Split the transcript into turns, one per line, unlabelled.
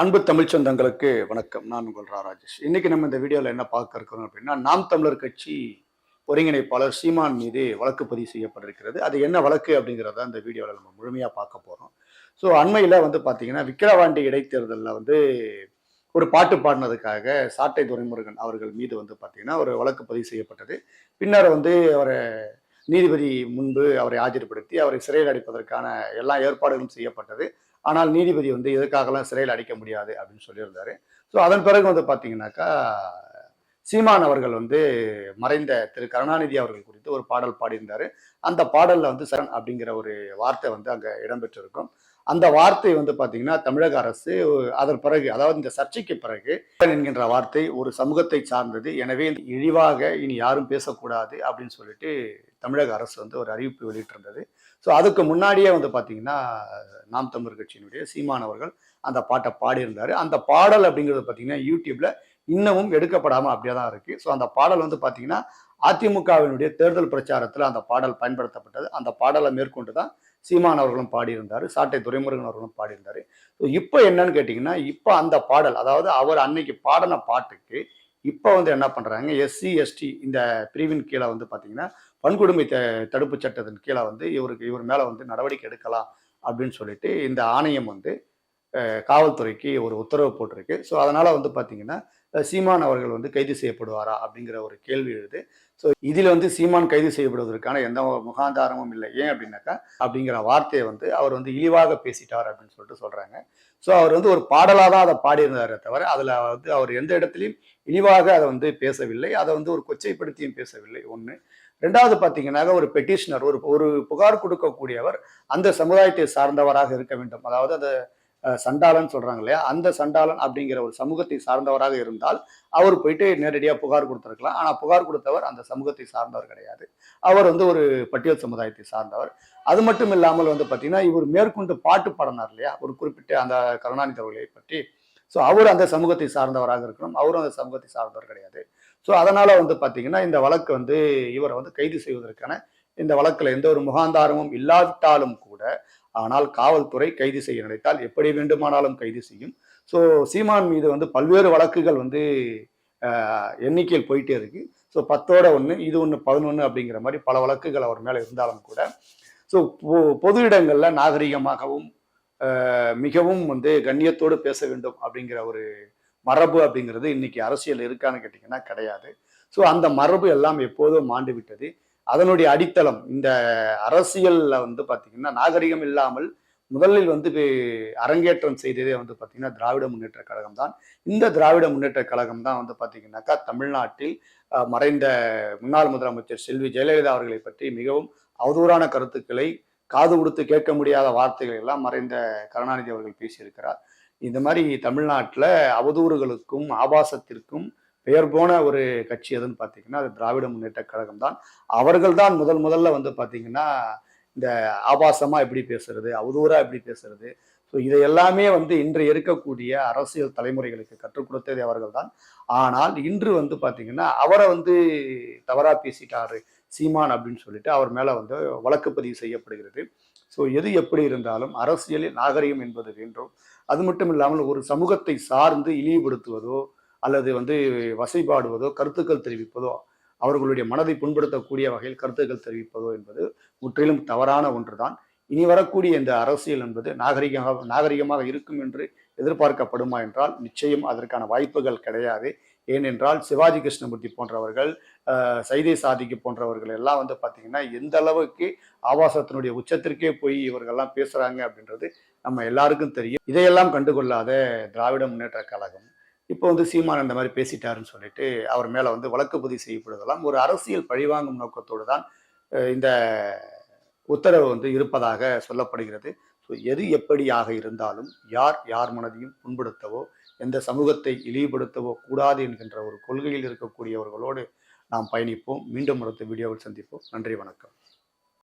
அன்பு தமிழ் சொந்தங்களுக்கு வணக்கம். நான் உங்கள் ரா ராஜேஷ். இன்னைக்கு நம்ம இந்த வீடியோவில் என்ன பார்க்க இருக்கிறோம் அப்படின்னா நாம் தமிழர் கட்சி ஒருங்கிணைப்பாளர் சீமான் மீது வழக்கு பதிவு செய்யப்பட்டிருக்கிறது. அது என்ன வழக்கு அப்படிங்கிறத இந்த வீடியோவில் நம்ம முழுமையாக பார்க்க போகிறோம் ஸோ அண்மையில் வந்து பார்த்தீங்கன்னா விக்கிரவாண்டி இடைத்தேர்தலில் வந்து ஒரு பாட்டு பாடினதுக்காக சாட்டை துரைமுருகன் அவர்கள் மீது வந்து பார்த்தீங்கன்னா ஒரு வழக்கு பதிவு செய்யப்பட்டது. பின்னர் வந்து அவரை நீதிபதி முன்பு அவரை ஆஜர்படுத்தி அவரை சிறையில் அடைப்பதற்கான எல்லா ஏற்பாடுகளும் செய்யப்பட்டது. ஆனால் நீதிபதி வந்து எதுக்காகலாம் சிறையில் அடைக்க முடியாது அப்படின்னு சொல்லியிருந்தாரு. ஸோ அதன் பிறகு வந்து பார்த்தீங்கன்னாக்கா சீமான் அவர்கள் வந்து மறைந்த திரு கருணாநிதி அவர்கள் குறித்து ஒரு பாடல் பாடியிருந்தார். அந்த பாடல்ல வந்து சரண் அப்படிங்கிற ஒரு வார்த்தை வந்து அங்க இடம்பெற்றிருக்கும். அந்த வார்த்தை வந்து பார்த்தீங்கன்னா தமிழக அரசு அதன் பிறகு அதாவது இந்த சர்ச்சைக்கு பிறகு என்கின்ற வார்த்தை ஒரு சமூகத்தை சார்ந்தது. எனவே இழிவாக இனி யாரும் பேசக்கூடாது அப்படின்னு சொல்லிட்டு தமிழக அரசு வந்து ஒரு அறிவிப்பு வெளியிட்டிருந்தது. ஸோ அதுக்கு முன்னாடியே வந்து பார்த்தீங்கன்னா நாம் தமிழர் கட்சியினுடைய சீமான் அவர்கள் அந்த பாட்டை பாடியிருந்தார். அந்த பாடல் அப்படிங்கிறது பார்த்தீங்கன்னா யூடியூப்ல இன்னமும் எடுக்கப்படாமல் அப்படியே தான் இருக்குது ஸோ அந்த பாடல் வந்து பார்த்தீங்கன்னா அதிமுகவினுடைய தேர்தல் பிரச்சாரத்தில் அந்த பாடல் பயன்படுத்தப்பட்டது. அந்த பாடலை மேற்கொண்டு தான் சீமான் அவர்களும் பாடியிருந்தார் சாட்டை துரைமுருகன் அவர்களும் பாடியிருந்தார். ஸோ இப்போ என்னன்னு கேட்டிங்கன்னா இப்போ அந்த பாடல் அதாவது அவர் அன்னைக்கு பாடின பாட்டுக்கு இப்போ வந்து என்ன பண்ணுறாங்க எஸ்சி எஸ்டி இந்த பிரிவின் கீழே வந்து பார்த்தீங்கன்னா பன்கொடுமை த தடுப்பு சட்டத்தின் கீழே வந்து இவருக்கு இவர் மேலே வந்து நடவடிக்கை எடுக்கலாம் அப்படின்னு சொல்லிட்டு இந்த ஆணையம் வந்து காவல்துறைக்கு ஒரு உத்தரவு போட்டிருக்கு. ஸோ அதனால் வந்து பார்த்தீங்கன்னா சீமான் அவர்கள் வந்து கைது செய்யப்படுவாரா அப்படிங்கிற ஒரு கேள்வி எழுது. ஸோ இதில் வந்து சீமான் கைது செய்யப்படுவதற்கான எந்த முகாந்தாரமும் இல்லை. ஏன் அப்படின்னாக்கா அப்படிங்கிற வார்த்தையை வந்து அவர் வந்து இழிவாக பேசிட்டார் அப்படின்னு சொல்லிட்டு சொல்கிறாங்க ஸோ அவர் வந்து ஒரு பாடலாக தான் அதை பாடியிருந்தாரே தவிர அதில் வந்து அவர் எந்த இடத்துலையும் இழிவாக அதை வந்து பேசவில்லை. அதை வந்து ஒரு கொச்சைப்படுத்தியும் பேசவில்லை. ஒன்று ரெண்டாவது பார்த்தீங்கன்னாக்க ஒரு பெட்டிஷனர் ஒரு ஒரு புகார் கொடுக்கக்கூடியவர் அந்த சமுதாயத்தை சார்ந்தவராக இருக்க வேண்டும். அதாவது அந்த சண்டாளன் சொல்றாங்க இல்லையா? அந்த சண்டாளன் அப்படிங்கிற ஒரு சமூகத்தை சார்ந்தவராக இருந்தால் அவர் போயிட்டு நேரடியாக புகார் கொடுத்துருக்கலாம். ஆனால் புகார் கொடுத்தவர் அந்த சமூகத்தை சார்ந்தவர் கிடையாது. அவர் வந்து ஒரு பட்டியல் சமுதாயத்தை சார்ந்தவர். அது மட்டும் இல்லாமல் வந்து பார்த்தீங்கன்னா இவர் மேற்கொண்டு பாட்டு பாடினார் இல்லையா? ஒரு குறிப்பிட்ட அந்த கருணாநிதி அவர்களை பற்றி. ஸோ அவர் அந்த சமூகத்தை சார்ந்தவராக இருக்கணும். அவரும் அந்த சமூகத்தை சார்ந்தவர் கிடையாது. ஸோ அதனால் வந்து பார்த்தீங்கன்னா இந்த வழக்கு வந்து இவரை வந்து கைது செய்வதற்கான இந்த வழக்கில் எந்த ஒரு முகாந்தாரமும் இல்லாவிட்டாலும் கூட ஆனால் காவல்துறை கைது செய்ய நினைத்தால் எப்படி வேண்டுமானாலும் கைது செய்யும். ஸோ சீமான் மீது வந்து பல்வேறு வழக்குகள் வந்து எண்ணிக்கையில் போயிட்டே இருக்கு. ஸோ பத்தோட ஒன்று இது ஒன்று பதினொன்று அப்படிங்கிற மாதிரி பல வழக்குகள் அவர் மேலே இருந்தாலும் கூட. ஸோ பொது இடங்களில் நாகரிகமாகவும் மிகவும் வந்து கண்ணியத்தோடு பேச வேண்டும் அப்படிங்கிற ஒரு மரபு அப்படிங்கிறது இன்னைக்கு அரசியல் இருக்கான்னு கேட்டிங்கன்னா கிடையாது. ஸோ அந்த மரபு எல்லாம் எப்போதும் மாண்டு விட்டது. அதனுடைய அடித்தளம் இந்த அரசியல்ல வந்து பார்த்தீங்கன்னா நாகரிகம் இல்லாமல் முதலில் வந்து அரங்கேற்றம் செய்ததே வந்து பார்த்தீங்கன்னா திராவிட முன்னேற்ற கழகம் தான். இந்த திராவிட முன்னேற்ற கழகம் தான் வந்து பார்த்தீங்கன்னாக்கா தமிழ்நாட்டில் மறைந்த முன்னாள் முதலமைச்சர் செல்வி ஜெயலலிதா அவர்களை பற்றி மிகவும் அவதூறான கருத்துக்களை காது கொடுத்து கேட்க முடியாத வார்த்தைகள் எல்லாம் மறைந்த கருணாநிதி அவர்கள் பேசியிருக்கிறார். இந்த மாதிரி தமிழ்நாட்டில் அவதூறுகளுக்கும் ஆபாசத்திற்கும் பெயர் போன ஒரு கட்சி எதுன்னு பார்த்தீங்கன்னா அது திராவிட முன்னேற்ற கழகம் தான். அவர்கள் தான் முதல் முதல்ல வந்து பார்த்தீங்கன்னா இந்த ஆபாசமா எப்படி பேசுறது அவதூறா எப்படி பேசுறது. ஸோ இதை எல்லாமே வந்து இன்று இருக்கக்கூடிய அரசியல் தலைமுறைகளுக்கு கற்றுக் கொடுத்தது அவர்கள் தான். ஆனால் இன்று வந்து பார்த்தீங்கன்னா அவரை வந்து தவறாக பேசிட்டாரு சீமான் அப்படின்னு சொல்லிட்டு அவர் மேலே வந்து வழக்கு பதிவு செய்யப்படுகிறது. ஸோ எது எப்படி இருந்தாலும் அரசியலில் நாகரிகம் என்பது வேண்டும். அது மட்டும் இல்லாமல் ஒரு சமூகத்தை சார்ந்து இழிவுபடுத்துவதோ அல்லது வந்து வசைபாடுவதோ கருத்துக்கள் தெரிவிப்பதோ அவர்களுடைய மனதை புண்படுத்தக்கூடிய வகையில் கருத்துக்கள் தெரிவிப்பதோ என்பது முற்றிலும் தவறான ஒன்றுதான். இனி வரக்கூடிய இந்த அரசியல் என்பது நாகரிகமாக நாகரிகமாக இருக்கும் என்று எதிர்பார்க்கப்படுமா என்றால் நிச்சயம் அதற்கான வாய்ப்புகள் கிடையாது. ஏனென்றால் சிவாஜி கிருஷ்ணமூர்த்தி போன்றவர்கள் சைதை சாதிக்கு போன்றவர்கள் எல்லாம் வந்து பார்த்தீங்கன்னா எந்த அளவுக்கு ஆபாசத்தினுடைய உச்சத்திற்கே போய் இவர்கள்லாம் பேசுகிறாங்க அப்படின்றது நம்ம எல்லாருக்கும் தெரியும். இதையெல்லாம் கண்டுகொள்ளாத திராவிட முன்னேற்ற கழகம் இப்போ வந்து சீமான் அந்த மாதிரி பேசிட்டாருன்னு சொல்லிட்டு அவர் மேலே வந்து வழக்கு பதிவு செய்யப்படுவதெல்லாம் ஒரு அரசியல் பழிவாங்கும் நோக்கத்தோடு தான் இந்த உத்தரவு வந்து இருப்பதாக சொல்லப்படுகிறது. ஸோ எது எப்படியாக இருந்தாலும் யார் யார் மனதையும் புண்படுத்தவோ எந்த சமூகத்தை இழிவுபடுத்தவோ கூடாது என்கின்ற ஒரு கொள்கையில் இருக்கக்கூடியவர்களோடு நாம் பயணிப்போம். மீண்டும் அடுத்த வீடியோவில் சந்திப்போம். நன்றி வணக்கம்.